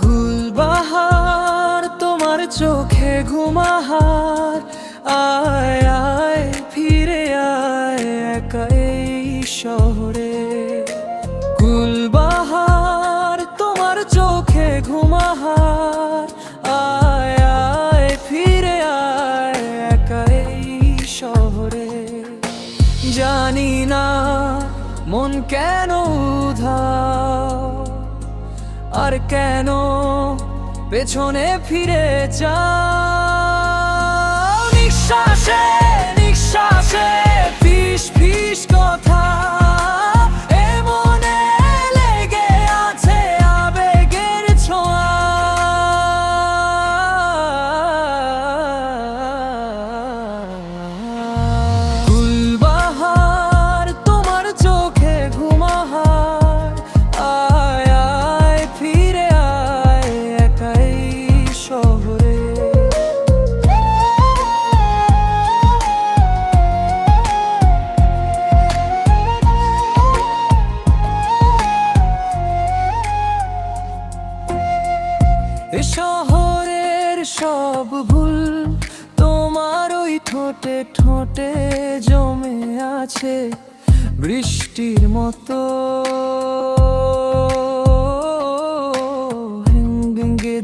গুলবাহার তোমার চোখে ঘুমাহার আয় ঘুমাহার, আয় আয়, ফিরে আয় একা এই শহরে। জানি না মন কেন উধাও, আর কেন পেছনে ফিরে নিঃশ্বাসে নিঃশ্বাসে শহরের সব ভুল তোমার ওই ঠোঁটে ঠোঁটে জমে আছে বৃষ্টির মতো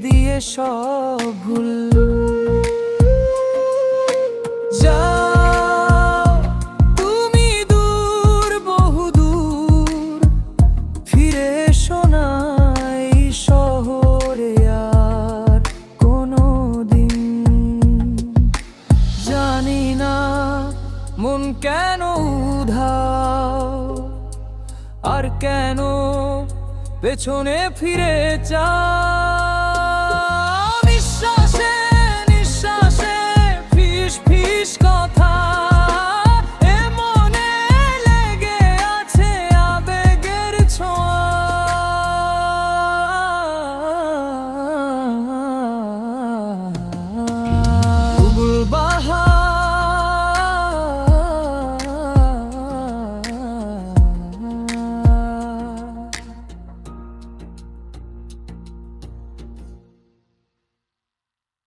দিয়ে সব ভুল মন কেন উধাও? আর কেন পেছনে ফিরে চা বিশ্বাসে নিঃশ্বাসে ফিস ফিস কর।